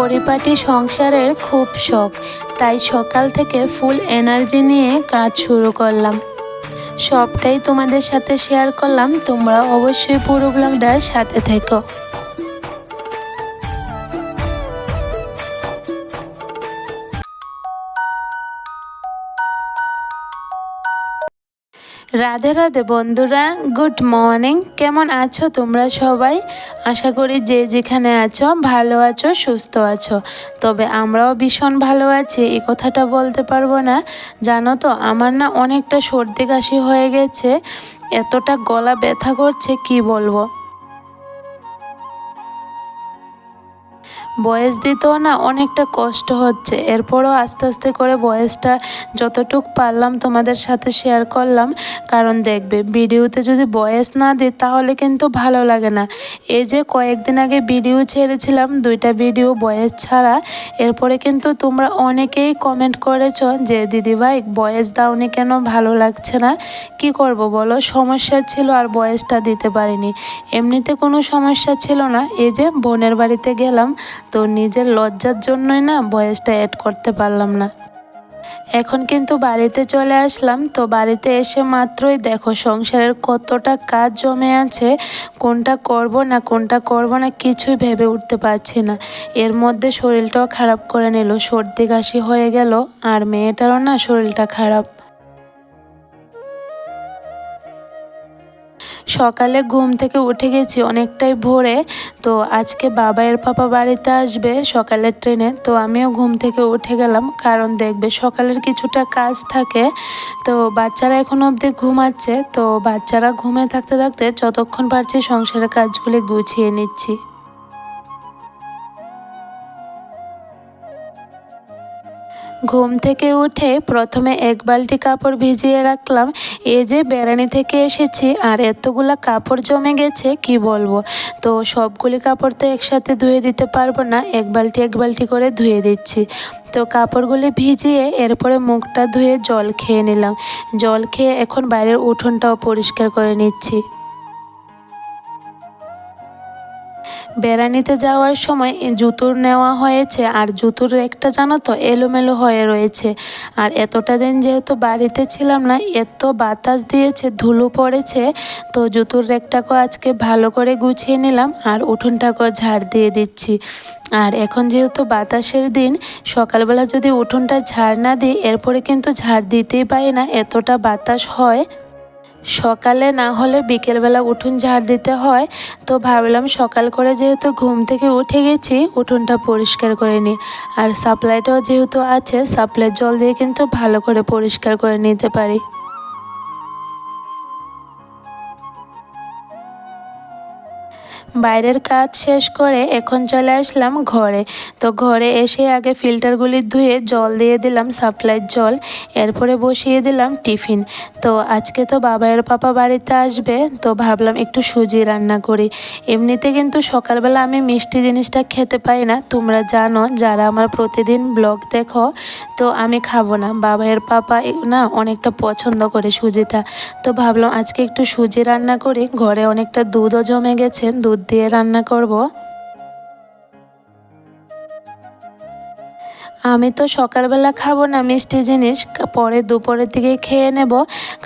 পরিপাটি সংসারের খুব শখ, তাই সকাল থেকে ফুল এনার্জি নিয়ে কাজ শুরু করলাম। সবটাই তোমাদের সাথে শেয়ার করলাম, তোমরা অবশ্যই পুরো ব্লগটার সাথে থেকো। রাধে রাধে বন্ধুরা, গুড মর্নিং। কেমন আছো তোমরা সবাই? আশা করি যে যেখানে আছো, ভালো আছো, সুস্থ আছো। তবে আমরাও ভীষণ ভালো আছি, এই কথাটা বলতে পারব না। জানো তো, আমার না অনেকটা সর্দি কাশি হয়ে গেছে। এতটা গলা ব্যথা করছে, কি বলব? বয়স দিতেও না অনেকটা কষ্ট হচ্ছে। এরপরও আস্তে আস্তে করে বয়সটা যতটুক পারলাম তোমাদের সাথে শেয়ার করলাম। কারণ দেখবে, ভিডিওতে যদি বয়স না দিই তাহলে কিন্তু ভালো লাগে না। এই যে কয়েকদিন আগে ভিডিও ছেড়েছিলাম, দুইটা ভিডিও বয়স ছাড়া। এরপরে কিন্তু তোমরা অনেকেই কমেন্ট করেছ যে, দিদিভাই, বয়স দাওনি কেন? ভালো লাগছে না। কি করব বলো? সমস্যা ছিল আর বয়সটা দিতে পারিনি। এমনিতে কোনো সমস্যা ছিল না। এই যে বোনের বাড়িতে গেলাম তো নিজের লজ্জার জন্যই না বয়সটা অ্যাড করতে পারলাম না। এখন কিন্তু বাড়িতে চলে আসলাম, তো বাড়িতে এসে মাত্রই দেখো সংসারের কতটা কাজ জমে আছে, কোনটা করব না কোনটা করব না কিছুই ভেবে উঠতে পারছি না। এর মধ্যে শরীরটাও খারাপ করে নিল, সর্দি কাশি হয়ে গেল, আর মেয়েটারও না শরীরটা খারাপ। সকালে ঘুম থেকে উঠে গেছি অনেকটাই ভোরে। তো আজকে বাবাইয়ের পাপা বাড়িতে আসবে সকালের ট্রেনে। তো আমিও ঘুম থেকে উঠে গেলাম। কারণ দেখবে সকালের কিছুটা কাজ থাকে। তো বাচ্চারা এখন অবধি ঘুমাচ্ছে। তো বাচ্চারা ঘুমে থাকতে থাকতে যতক্ষণ পারছি সংসারের কাজগুলি গুছিয়ে নিচ্ছি। ঘুম থেকে উঠে প্রথমে এক বালতি কাপড় ভিজিয়ে রাখলাম। এই যে বেড়ানি থেকে এসেছি, আর এতগুলা কাপড় জমে গেছে, কি বলব? তো সবগুলি কাপড় তো একসাথে ধুয়ে দিতে পারব না, এক বালতি এক বালতি করে ধুয়ে দিচ্ছি। তো কাপড়গুলি ভিজিয়ে এরপরে মুখটা ধুয়ে জল খেয়ে নিলাম। জল খেয়ে এখন বাইরের উঠোনটাও পরিষ্কার করে নিচ্ছি। বেড়ানিতে যাওয়ার সময় জুতোর নেওয়া হয়েছে, আর জুতোর একটা জানো তো এলোমেলো হয়ে রয়েছে। আর এতটা দিন যেহেতু বাড়িতে ছিলাম না, এত বাতাস দিয়েছে, ধুলো পড়েছে, তো জুতোর রেকটাকেও আজকে ভালো করে গুছিয়ে নিলাম আর উঠোনটাকেও ঝাড় দিয়ে দিচ্ছি। আর এখন যেহেতু বাতাসের দিন, সকালবেলা যদি উঠোনটা ঝাড় না দিই, এরপরে কিন্তু ঝাড় দিতেই পারি না, এতটা বাতাস হয়। সকালে না হলে বিকেলবেলা উঠুন ঝাড় দিতে হয়, তো ভাবলাম সকাল করে যেহেতু ঘুম থেকে উঠে গেছি, উঠোনটা পরিষ্কার করে নিই। আর সাপ্লাইটাও যেহেতু আছে, সাপ্লাইয়ের জল দিয়ে কিন্তু ভালো করে পরিষ্কার করে নিতে পারি। বাইরের কাজ শেষ করে এখন চলে আসলাম ঘরে। তো ঘরে এসে আগে ফিল্টারগুলি ধুয়ে জল দিয়ে দিলাম, সাপ্লাইয়ের জল। এরপরে বসিয়ে দিলাম টিফিন। তো আজকে তো বাবাইয়ের পাপা বাড়িতে আসবে, তো ভাবলাম একটু সুজি রান্না করি। এমনিতে কিন্তু সকালবেলা আমি মিষ্টি জিনিসটা খেতে পাই না। তোমরা জানো, যারা আমার প্রতিদিন ব্লগ দেখো, তো আমি খাব না। বাবাইয়ের পাপা না, অনেকটা পছন্দ করে সুজিটা। তো ভাবলাম আজকে একটু সুজি রান্না করি। ঘরে অনেকটা দুধও জমে গেছে। দুধ দুধ দিয়ে রান্না করব। আমি তো সকালবেলা খাব না মিষ্টি জিনিস, পরে দুপুরের দিকে খেয়ে নেব।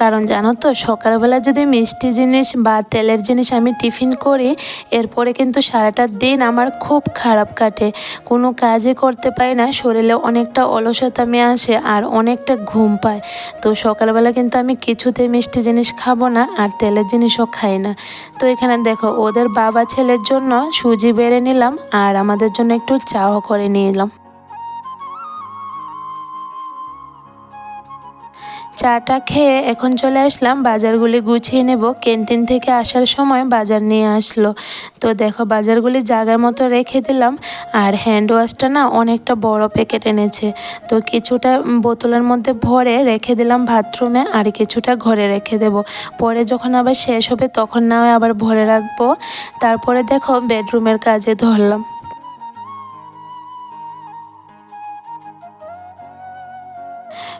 কারণ জানো তো, সকালবেলা যদি মিষ্টি জিনিস বা তেলের জিনিস আমি টিফিন করি, এরপরে কিন্তু সারাটা দিন আমার খুব খারাপ কাটে। কোনো কাজই করতে পারি না, শরীরে অনেকটা অলসতামি আসে আর অনেকটা ঘুম পায়। তো সকালবেলা কিন্তু আমি কিছুতে মিষ্টি জিনিস খাব না আর তেলের জিনিসও খাই না। তো এখানে দেখো, ওদের বাবা ছেলের জন্য সুজি বেড়ে নিলাম আর আমাদের জন্য একটু চাও করে নিয়ে চাটা খেয়ে এখন চলে আসলাম, বাজারগুলি গুছিয়ে নেব। ক্যান্টিন থেকে আসার সময় বাজার নিয়ে আসলো। তো দেখো, বাজারগুলি জায়গার মতো রেখে দিলাম। আর হ্যান্ড ওয়াশটা না অনেকটা বড় প্যাকেট এনেছে। তো কিছুটা বোতলের মধ্যে ভরে রেখে দিলাম বাথরুমে আর কিছুটা ঘরে রেখে দেব। পরে যখন আবার শেষ হবে, তখন না আবার ভরে রাখব। তারপরে দেখো বেডরুমের কাজে ধরলাম।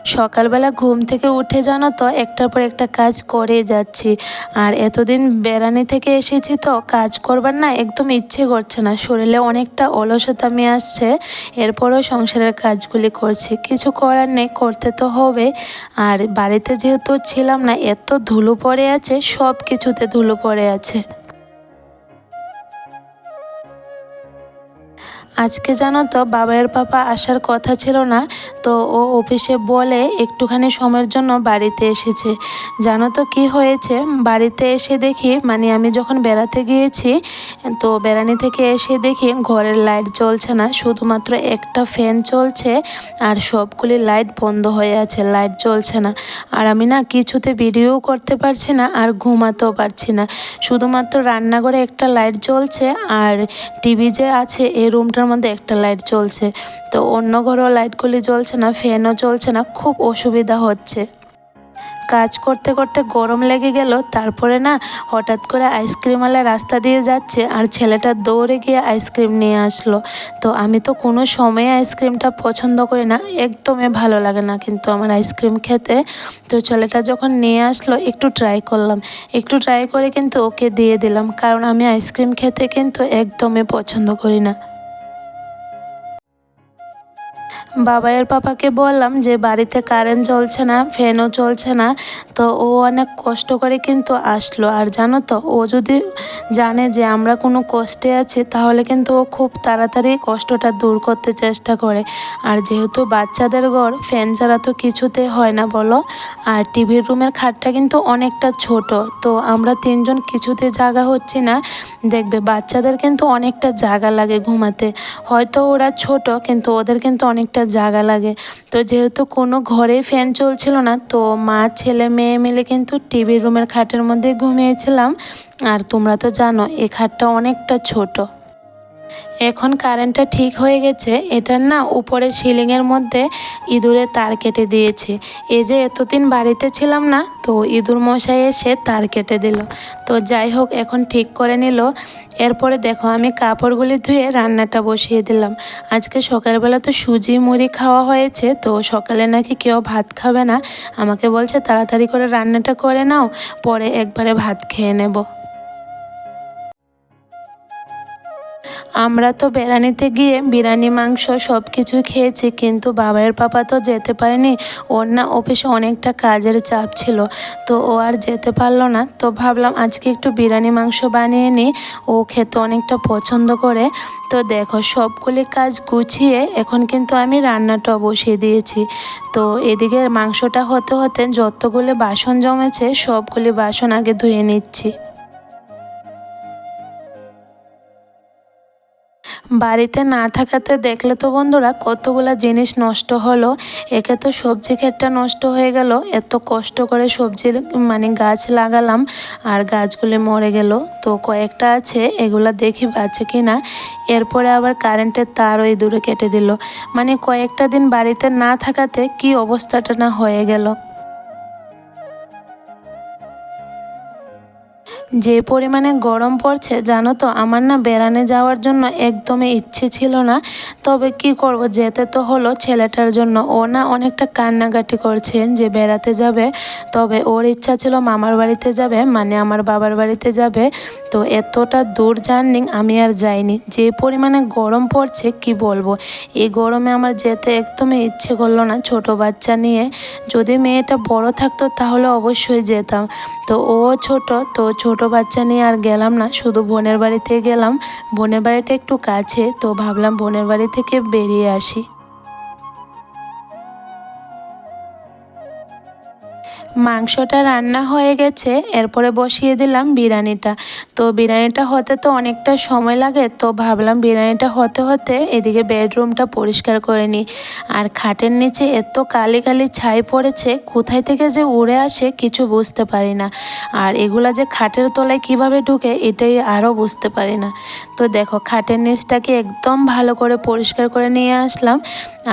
সকালবেলা ঘুম থেকে উঠে জানো তো, একটার পর একটা কাজ করে যাচ্ছি। আর এতদিন বেড়ানি থেকে এসেছি তো, কাজ করবার না একদম ইচ্ছে করছে না। শরীরে অনেকটা অলসতামি আসছে, এরপরও সংসারের কাজগুলি করছি। কিছু করার নেই, করতে তো হবে। আর বাড়িতে যেহেতু ছিলাম না, এত ধুলো পড়ে আছে সব কিছুতে ধুলো পড়ে আছে। আজকে জানো তো বাবার পাপা আসার কথা ছিল না, তো ও অফিসে বলে একটুখানি সময়ের জন্য বাড়িতে এসেছে। জানো তো কি হয়েছে? বাড়িতে এসে দেখি মানে আমি যখন বেড়াতে গিয়েছি, তো বেড়ানি থেকে এসে দেখি ঘরের লাইট জ্বলছে না, শুধুমাত্র একটা ফ্যান চলছে আর সবগুলি লাইট বন্ধ হয়ে আছে, লাইট জ্বলছে না। আর আমি না কিছুতে ভিডিও করতে পারছি না আর ঘুমাতেও পারছি না। শুধুমাত্র রান্নাঘরে একটা লাইট জ্বলছে আর টিভি যে আছে, এই রুমটার মধ্যে একটা লাইট জ্বলছে। তো অন্য ঘরেও লাইটগুলি জ্বলছে না ফ্যানও চলছে না, খুব অসুবিধা হচ্ছে। কাজ করতে করতে গরম লেগে গেল, তারপরে না হঠাৎ করে আইসক্রিমওয়ালা রাস্তা দিয়ে যাচ্ছে আর ছেলেটা দৌড়ে গিয়ে আইসক্রিম নিয়ে আসলো। তো আমি তো কোনো সময়ে আইসক্রিমটা পছন্দ করি না, একদমই ভালো লাগে না কিন্তু আমার আইসক্রিম খেতে। তো ছেলেটা যখন নিয়ে আসলো, একটু ট্রাই করলাম। একটু ট্রাই করে কিন্তু ওকে দিয়ে দিলাম, কারণ আমি আইসক্রিম খেতে কিন্তু একদমই পছন্দ করি না। বাবাইয়ের পাপাকে বললাম যে, বাড়িতে কারেন্ট চলছে না ফ্যানও চলছে না। তো ও অনেক কষ্ট করে কিন্তু আসলো। আর জানো তো, ও যদি জানে যে আমরা কোনো কষ্টে আছি, তাহলে কিন্তু ও খুব তাড়াতাড়ি কষ্টটা দূর করতে চেষ্টা করে। আর যেহেতু বাচ্চাদের ঘর ফ্যান ছাড়া তো কিছুতে হয় না বলো। আর টিভির রুমের খাটটা কিন্তু অনেকটা ছোট। তো আমরা তিনজন কিছুতে জায়গা হচ্ছি না। দেখবে বাচ্চাদের কিন্তু অনেকটা জায়গা লাগে ঘুমাতে। হয়তো ওরা ছোট, কিন্তু ওদের কিন্তু অনেকটা জায়গা লাগে। তো যেহেতু কোনো ঘরে ফ্যান চলছিল না, তো মা, ছেলে, মেয়ে মিলে কিন্তু টিভি রুমের খাটের মধ্যে ঘুমিয়েছিলাম। আর তোমরা তো জানো এ খাটটা অনেকটা ছোট। এখন কারেন্টটা ঠিক হয়ে গেছে, এটার না উপরে সিলিংয়ের মধ্যে ইঁদুরে তার কেটে দিয়েছে। এই যে এতদিন বাড়িতে ছিলাম না, তো ইঁদুর মশাই এসে তার কেটে দিল। তো যাই হোক, এখন ঠিক করে নিল। এরপরে দেখো, আমি কাপড়গুলি ধুয়ে রান্নাটা বসিয়ে দিলাম। আজকে সকালবেলা তো সুজি, মুড়ি খাওয়া হয়েছে, তো সকালে নাকি কেউ ভাত খাবে না। আমাকে বলছে, তাড়াতাড়ি করে রান্নাটা করে নাও, পরে একবারে ভাত খেয়ে নেব। আমরা তো বেড়ানিতে গিয়ে বিরিয়ানি, মাংস সব কিছু খেয়েছি, কিন্তু বাবার পাপা তো যেতে পারেনি। ওর না অফিসে অনেকটা কাজের চাপ ছিল, তো ও আর যেতে পারল না। তো ভাবলাম আজকে একটু বিরিয়ানি, মাংস বানিয়ে নিই। ও খেতে অনেকটা পছন্দ করে। তো দেখো, সবগুলি কাজ গুছিয়ে এখন কিন্তু আমি রান্নাটা বসিয়ে দিয়েছি। তো এদিকে মাংসটা হতে হতে যতগুলি বাসন জমেছে, সবগুলি বাসন আগে ধুয়ে নিচ্ছি। বাড়িতে না থাকাতে দেখলে তো বন্ধুরা কতগুলো জিনিস নষ্ট হলো। একে তো সবজি ক্ষেতটা নষ্ট হয়ে গেল। এত কষ্ট করে সবজি মানে গাছ লাগালাম আর গাছগুলি মরে গেল। তো কয়েকটা আছে, এগুলো দেখি বাঁচে কি না এরপরে আবার কারেন্টের তার ওই দূরে কেটে দিল। মানে কয়েকটা দিন বাড়িতে না থাকাতে কি অবস্থাটা না হয়ে গেল। যে পরিমাণে গরম পড়ছে, জানো তো, আমার না বেড়ানে যাওয়ার জন্য একদমই ইচ্ছে ছিল না। তবে কি করব, যেতে তো হলো ছেলেটার জন্য। ও না অনেকটা কান্নাকাটি করছেন যে বেড়াতে যাবে। তবে ওর ইচ্ছা ছিল মামার বাড়িতে যাবে মানে আমার বাবার বাড়িতে যাবে। তো এতটা দূর জার্নি আমি আর যাইনি। যে পরিমাণে গরম পড়ছে, কি বলব? এই গরমে আমার যেতে একদমই ইচ্ছে করল না ছোট বাচ্চা নিয়ে। যদি মেয়েটা বড় থাকতো, তাহলে অবশ্যই যেতাম। তো ও ছোট, তো ছোট বাচ্চা নিয়ে আর গেলাম না, শুধু বোনের বাড়িতে গেলাম। বোনের বাড়িটা একটু কাছে, তো ভাবলাম বোনের বাড়ি থেকে বেরিয়ে আসি। মাংসটা রান্না হয়ে গেছে, এরপরে বসিয়ে দিলাম বিরিয়ানিটা। তো বিরিয়ানিটা হতে তো অনেকটা সময় লাগে, তো ভাবলাম বিরিয়ানিটা হতে হতে এদিকে বেডরুমটা পরিষ্কার করে নিই। আর খাটের নিচে এত কালি কালি ছাই পড়েছে, কোথায় থেকে যে উড়ে আসে কিছু বুঝতে পারি না। আর এগুলা যে খাটের তলায় কীভাবে ঢুকে এটাই আরও বুঝতে পারি না। তো দেখো, খাটের নিচটাকে একদম ভালো করে পরিষ্কার করে নিয়ে আসলাম।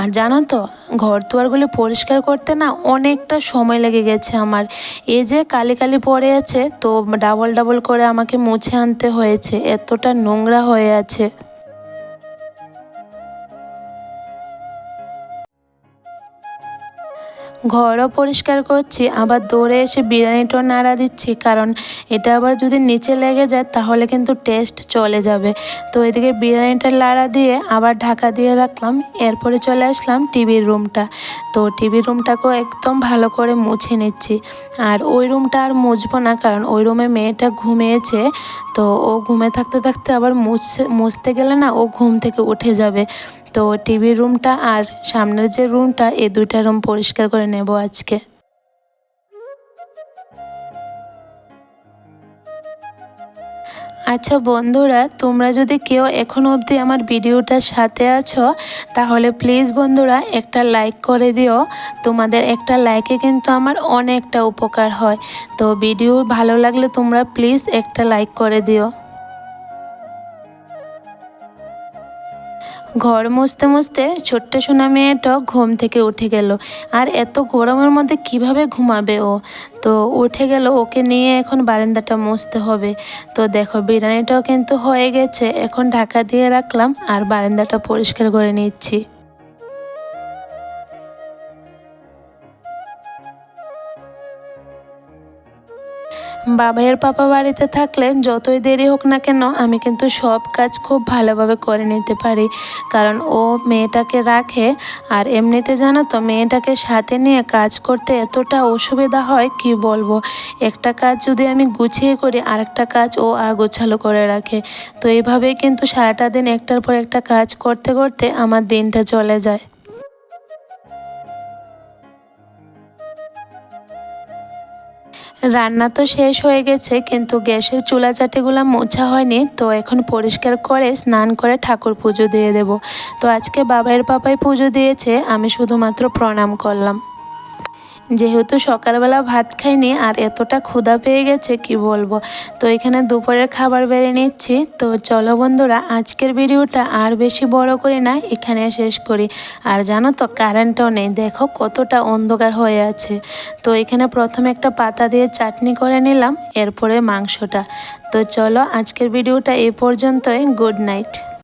আর জানো তো ঘর দুয়ারগুলি পরিষ্কার করতে না অনেকটা সময় লেগে গেছে। আমার। এ যে কালি কালি পড়ে আছে, তো ডাবল ডাবল করে আমাকে মুছে আনতে হয়েছে। এতটা নোংরা হয়ে আছে। ঘরও পরিষ্কার করছি, আবার দৌড়ে এসে বিরিয়ানিটাও নাড়া দিচ্ছি, কারণ এটা আবার যদি নিচে লেগে যায় তাহলে কিন্তু টেস্ট চলে যাবে। তো এদিকে বিরিয়ানিটা লাড়া দিয়ে আবার ঢাকা দিয়ে রাখলাম, এরপরে চলে আসলাম টিভির রুমটা তো টিভির রুমটাকেও একদম ভালো করে মুছে নিচ্ছি। আর ওই রুমটা আর মুছবো না, কারণ ওই রুমে মেয়েটা ঘুমিয়েছে, তো ও ঘুমে থাকতে থাকতে আবার মুছতে গেলে না ও ঘুম থেকে উঠে যাবে। তো টিভির রুমটা আর সামনের যে রুমটা এই দুইটা রুম পরিষ্কার করে নেব আজকে। আচ্ছা বন্ধুরা, তোমরা যদি কেউ এখনও অবধি আমার ভিডিওটার সাথে আছো, তাহলে প্লিজ বন্ধুরা একটা লাইক করে দিও। তোমাদের একটা লাইকে কিন্তু আমার অনেকটা উপকার হয়। তো ভিডিও ভালো লাগলে তোমরা প্লিজ একটা লাইক করে দিও। ঘর মুছতে মুছতে ছোট্ট সোনা মেয়েটা ঘুম থেকে উঠে গেল। আর এত গরমের মধ্যে কীভাবে ঘুমাবে ও? তো উঠে গেল, ওকে নিয়ে এখন বারান্দাটা মুছতে হবে। তো দেখো, বিরিয়ানিটাও কিন্তু হয়ে গেছে। এখন ঢাকা দিয়ে রাখলাম আর বারান্দাটা পরিষ্কার করে নিচ্ছি। বাবাইয়ের পাপা বাড়িতে থাকলে যতই দেরি হোক না কেন, আমি কিন্তু সব কাজ খুব ভালোভাবে করে নিতে পারি। কারণ ও মেয়েটাকে রাখে, আর এমনিতে জানো তো, মেয়েটাকে সাথে নিয়ে কাজ করতে এতটা অসুবিধা হয়, কি বলব? একটা কাজ যদি আমি গুছিয়ে করি, আরেকটা কাজ ও আগোছালো করে রাখে। তো এইভাবেই কিন্তু সারাটা দিন একটার পর একটা কাজ করতে করতে আমার দিনটা চলে যায়। রান্না তো শেষ হয়ে গেছে, কিন্তু গ্যাসের চুলা চাটিগুলো মোছা হয়নি, তো এখন পরিষ্কার করে স্নান করে ঠাকুর পুজো দিয়ে দেব। তো আজকে বাবাইয়ের পাপাই পুজো দিয়েছে, আমি শুধুমাত্র প্রণাম করলাম। যেহেতু সকালবেলা ভাত খাইনি, আর এতটা ক্ষুধা পেয়ে গেছে, কি বলব? তো এখানে দুপুরের খাবার বেড়ে নিচ্ছি। তো চলো বন্ধুরা, আজকের ভিডিওটা আর বেশি বড় করি না, এখানে শেষ করি। আর জানো তো কারেন্টও নেই। দেখো কতটা অন্ধকার হয়ে আছে। তো এখানে প্রথমে একটা পাতা দিয়ে চাটনি করে নিলাম, এরপরে মাংসটা। তো চলো আজকের ভিডিওটা এ পর্যন্তই। Good night.